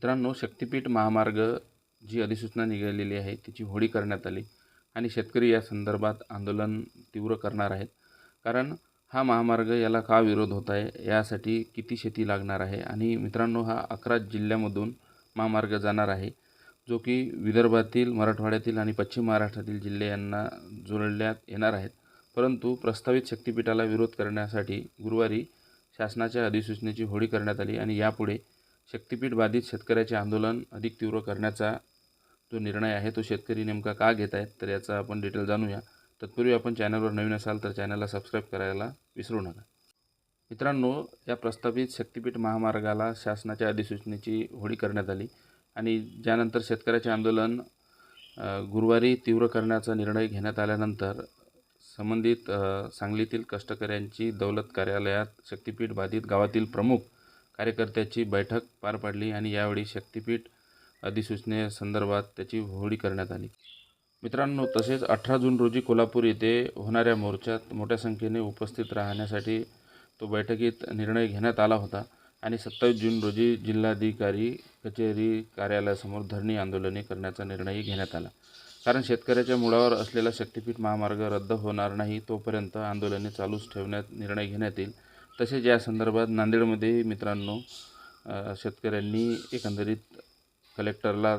मित्रांनो शक्तिपीठ महामार्ग जी अधिसूचना निघालेली आहे तिची होळी करण्यात आली आणि शेतकरी या संदर्भात आंदोलन तीव्र करणार आहेत. कारण हा महामार्ग याला का विरोध होत आहे यासाठी किती शेती लागणार आहे आणि मित्रांनो हा अकरा जिल्ह्यामधून महामार्ग जाणार आहे जो की विदर्भातील मराठवाड्यातील आणि पश्चिम महाराष्ट्रातील जिल्हे यांना जोडण्यात येणार आहेत. परंतु प्रस्तावित शक्तिपीठाला विरोध करण्यासाठी गुरुवारी शासनाच्या अधिसूचनेची होळी करण्यात आली आणि यापुढे शक्तिपीठ बाधित शेतकऱ्याचे आंदोलन अधिक तीव्र करण्याचा जो निर्णय आहे तो शेतकरी नेमका का घेत आहेत तर याचा आपण डिटेल जाणूया. तत्पूर्वी आपण चॅनलवर नवीन असाल तर चॅनलला सबस्क्राईब करायला विसरू नका. मित्रांनो या प्रस्तावित शक्तिपीठ महामार्गाला शासनाच्या अधिसूचनेची होळी करण्यात आली आणि ज्यानंतर शेतकऱ्याचे आंदोलन गुरुवारी तीव्र करण्याचा निर्णय घेण्यात आल्यानंतर संबंधित सांगलीतील कष्टकऱ्यांची दौलत कार्यालयात शक्तिपीठ बाधित गावातील प्रमुख कार्यकर्त्याची बैठक पार पाडली आणि यावेळी शक्तिपीठ अधिसूचनेसंदर्भात त्याची होळी करण्यात आली. मित्रांनो तसेच अठरा जून रोजी कोल्हापूर येथे होणाऱ्या मोर्चात मोठ्या संख्येने उपस्थित राहण्यासाठी तो बैठकीत निर्णय घेण्यात आला होता आणि सत्तावीस जून रोजी जिल्हाधिकारी कचेरी कार्यालयासमोर धरणी आंदोलने करण्याचा निर्णयही घेण्यात आला. कारण शेतकऱ्याच्या मुळावर असलेला शक्तिपीठ महामार्ग रद्द होणार नाही तोपर्यंत आंदोलने चालूच ठेवण्यात निर्णय घेण्यात येईल. तसेच या संदर्भात नांदेडमध्ये मित्रांनो शेतकऱ्यांनी एकंदरीत कलेक्टरला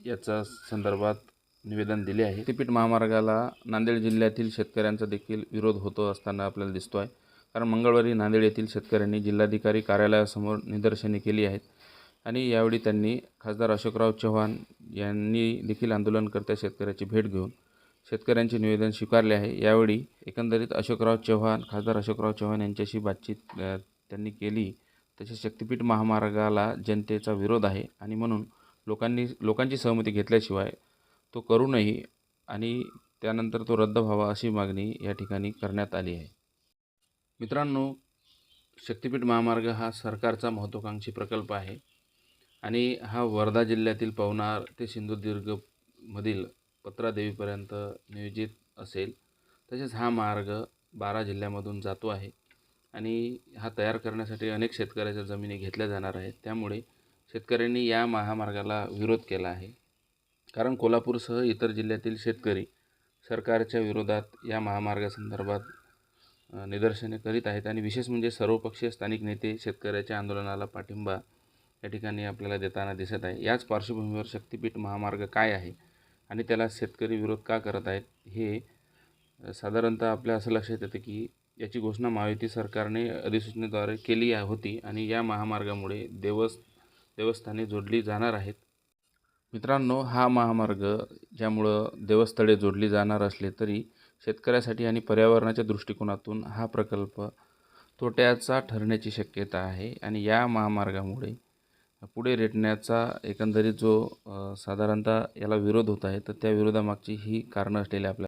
याचा संदर्भात निवेदन दिले आहे. तिपीठ महामार्गाला नांदेड जिल्ह्यातील शेतकऱ्यांचा देखील विरोध होतो असताना आपल्याला दिसतो आहे कारण मंगळवारी नांदेड येथील शेतकऱ्यांनी जिल्हाधिकारी कार्यालयासमोर निदर्शने केली आहेत. आणि यावेळी त्यांनी खासदार अशोकराव चव्हाण यांनी देखील आंदोलनकर्त्या शेतकऱ्याची भेट घेऊन शेतकऱ्यांचे निवेदन स्वीकारले आहे. यावेळी एकंदरीत अशोकराव चव्हाण खासदार अशोकराव चव्हाण यांच्याशी बातचीत त्यांनी केली. तसेच शक्तिपीठ महामार्गाला जनतेचा विरोध आहे आणि म्हणून लोकांनी लोकांची सहमती घेतल्याशिवाय तो करू नये आणि त्यानंतर तो रद्द व्हावा अशी मागणी या ठिकाणी करण्यात आली आहे. मित्रांनो शक्तिपीठ महामार्ग हा सरकारचा महत्त्वाकांक्षी प्रकल्प आहे आणि हा वर्धा जिल्ह्यातील पवनार ते सिंधुदुर्गमधील पत्रादेवीपर्यंत नियोजित असेल. तसेच हा मार्ग बारा जिल्ह्यामधून जातो आहे. आणि हा तयार करण्यासाठी अनेक शेतकऱ्याच्या जमिनी घेतल्या जाणार आहेत. त्यामुळे शेतकऱ्यांनी या महामार्गाला विरोध केला आहे. कारण कोल्हापूरसह इतर जिल्ह्यातील शेतकरी सरकारच्या विरोधात या महामार्गासंदर्भात निदर्शने करीत आहेत. आणि विशेष म्हणजे सर्वपक्षीय स्थानिक नेते शेतकऱ्याच्या आंदोलनाला पाठिंबा या ठिकाणी आपल्याला देताना दिसत आहे. याच पार्श्वभूमीवर शक्तिपीठ महामार्ग काय आहे? आणि त्याला शेतकरी विरोध का करत आहेत हे साधारणतः आपल्या असं लक्षात येतं की याची घोषणा महायुती सरकारने अधिसूचनेद्वारे केली होती आणि या महामार्गामुळे देवस देवस्थाने जोडली जाणार आहेत. मित्रांनो हा महामार्ग ज्यामुळं देवस्थळे जोडली जाणार असले तरी शेतकऱ्यासाठी आणि पर्यावरणाच्या दृष्टिकोनातून हा प्रकल्प तोट्याचा ठरण्याची शक्यता आहे आणि या महामार्गामुळे पुढे रेटण्याचा एकंदरीत जो साधारणतः याला विरोध होत आहे तर त्या विरोधामागची ही कारणं असलेली आपल्याला